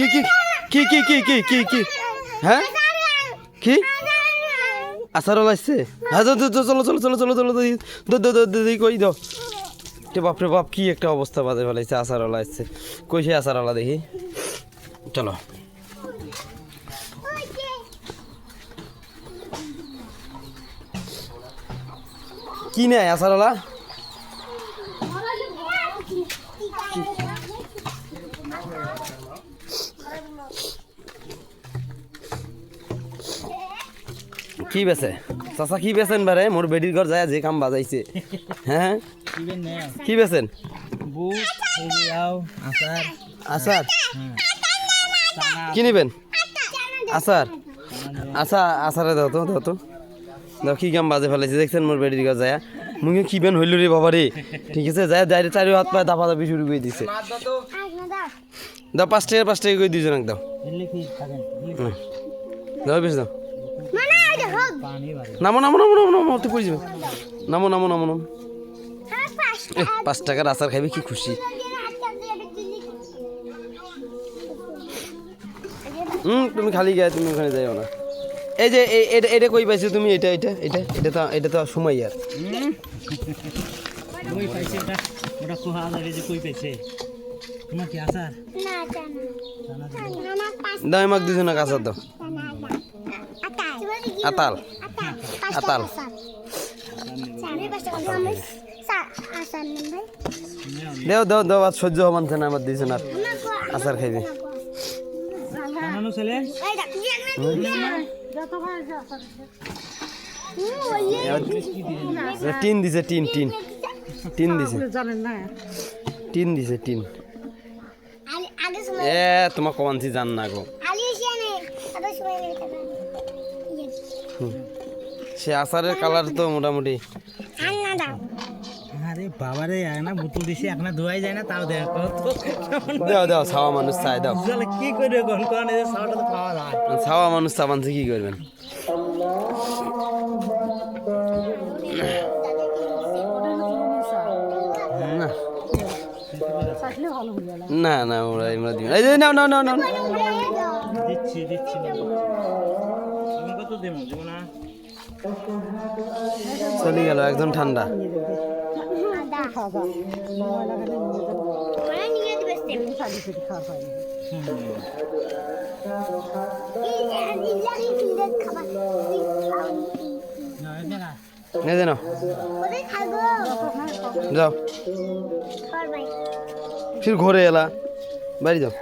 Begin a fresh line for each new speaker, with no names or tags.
কি কি কি কি কি কি কি কি? হ্যাঁ? কি? আসার লাগছে? হ্যাঁ চলো চলো চলো চলো চলো দেখি দো দো দো দো- দেখি কই দাও? তে বাপরে বাপ, কি একটা অবস্থা বাজে ফেলাইছে আসারওয়ালা আসছে কই সে আসারওয়ালা দেখি? চলো। কি নেয় আসারওয়ালা? কি বেছে চাচা কি বেছেন বারে মোর বেডির ঘর যায় যে কাম বাজাইছে। হ্যাঁ কি বেছেন
আচার
কি নিবেন? আচার আচ্ছা আচারে দাও তো দাও তো দাও কি কাম বাজে ফেলাইছে, দেখছেন মোর বেডির ঘর যায়। মুখে কি বেন হইল রে বাবা রে ঠিক আছে, যায় ডাইরে চারি হাত পায়ে দাপা দাপি শুরু করে দিছে। দাও পাঁচ টাকা পাঁচ টাকা করে দুজনক দাও। দাও বেশ দাও নামো নামো নামো নামো নামো তুই পড়ে যাবে? নামো নামো নামো নামো। এহ, পাঁচ টাকার আচার খাইবে কি খুশি। হুম তুমি খালি গায়ে তুমি ওখানে যাইও না। এই যে এটা এটা কই পাইছো তুমি? এটা এটা এটা এটা তো এটা তো সময় আর
কই পাইছে ওটা ওটা কোহা লাগে যে কই পাইছে? তোমার কি আচার? চানা দিবো।
দাও আমাকে দুজনে আচার দাও। আতাল। আতাল। দেও, দাও দাও আর সহ্য হবানছে না আমার দিয়েছেন আর আচার খাইবে। টিন দিছে, টিন টিন। টিন দিছে। টিন দিছে, টিন। এ তোমার কমানছি জান না গো। সে আচারের কালার তো মোটামুটি।
আরে বাবারে না বুতুল দিছি এখনও ধোয়াই যায় না তাও দেখো।
দাও দাও ছাওয়া মানুষ চাই দাও।
তাহলে কি করে কোন কোন এই সাউন্ডটা তো পাওয়া যায়।
ছাওয়া মানুষ চাবানছে কি করবেন? না। না না ওরা আমরা দিই এই নাও নাও নাও নাও
দিচ্ছি দিচ্ছি
চলে গেল একদম ঠান্ডা। যাও। ফির ঘরে এলা বাড়ি যাও।